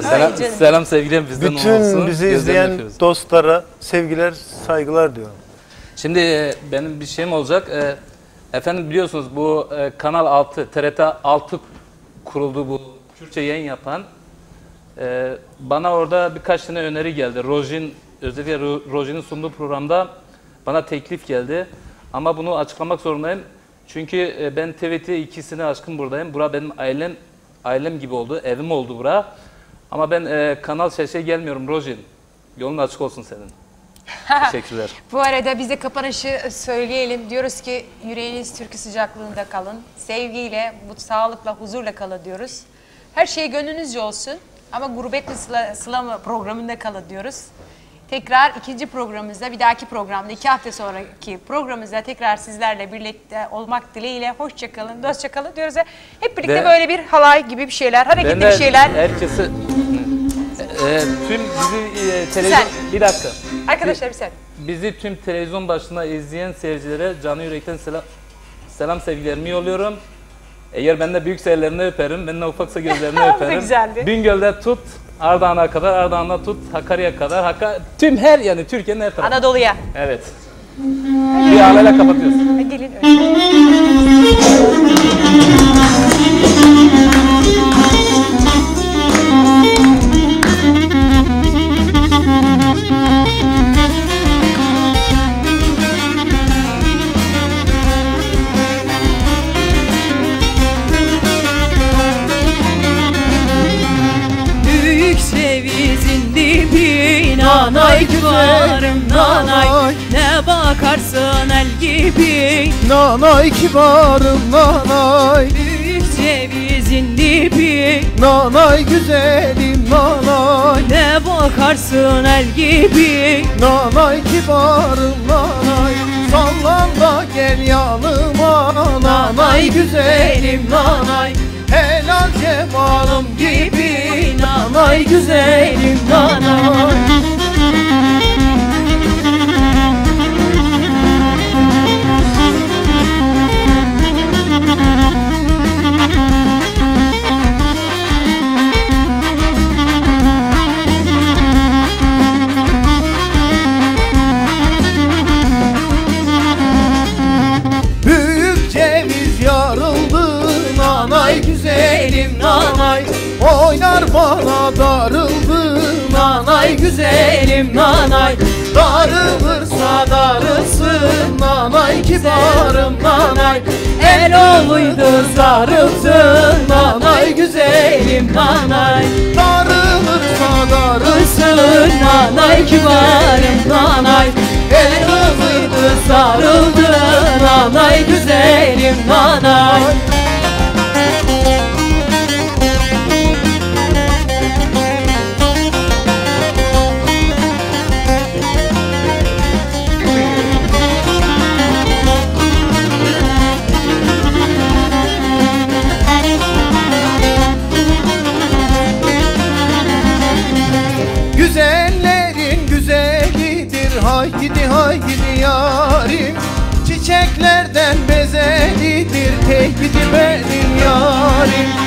Selam, canım. selam sevgilim bizden Bütün olsun. bizi Gözlerini izleyen öpüyoruz. dostlara sevgiler, saygılar diyorum. Şimdi e, benim bir şeyim olacak. E, efendim biliyorsunuz bu e, Kanal 6, TRT 6 kuruldu bu Türkçe yayın yapan. E, bana orada birkaç tane öneri geldi. Rojin, özellikle Ro- Rojin'in sunduğu programda bana teklif geldi. Ama bunu açıklamak zorundayım. Çünkü e, ben TVT ikisini aşkın buradayım. Bura benim ailem ailem gibi oldu, evim oldu bura. Ama ben e, Kanal Şeşe gelmiyorum Rojin. Yolun açık olsun senin. Teşekkürler. Bu arada bize kapanışı söyleyelim. Diyoruz ki yüreğiniz türkü sıcaklığında kalın. Sevgiyle, sağlıkla, huzurla kalın diyoruz. Her şey gönlünüzce olsun. Ama Gurbetli Sıla, Sıla programında kalın diyoruz. Tekrar ikinci programımızda, bir dahaki programda, iki hafta sonraki programımızda tekrar sizlerle birlikte olmak dileğiyle hoşça kalın, dostça kalın diyoruz. Hep birlikte Ve- böyle bir halay gibi bir şeyler, hareketli Ben bir şeyler. herkesi e, tüm bizi e, televizyon bir dakika. Arkadaşlar bir sen. Bizi tüm televizyon başında izleyen seyircilere canı yürekten selam selam sevgilerimi yolluyorum. Eğer ben de büyükse ellerini öperim, ben de ufaksa gözlerini öperim. güzeldi. Bingöl'de tut, Ardahan'a kadar, Ardahan'da tut, Hakkari'ye kadar, Hakka tüm her yani Türkiye'nin her tarafı. Anadolu'ya. Evet. Bir ağlayla kapatıyoruz. Ha, Gelin öyle. Nanay güvarım nanay. Ne bakarsın el gibi? Nanay kibarım nanay, Büyük sevizin dibi. Nanay güzelim nanay, Ne bakarsın el gibi? Nanay kibarım nanay. Sallan da gel yanıma. Nanay güzelim nanay. Helal cemalım gibi. Nanay güzelim nanay. Bana darıldı nanay güzelim nanay. Darılırsa darılsın nanay kibarım nanay. El oluydu sarılsın nanay güzelim nanay. Darılırsa darılsın nanay kibarım nanay. El oluydu sarıldı nanay güzelim nanay morning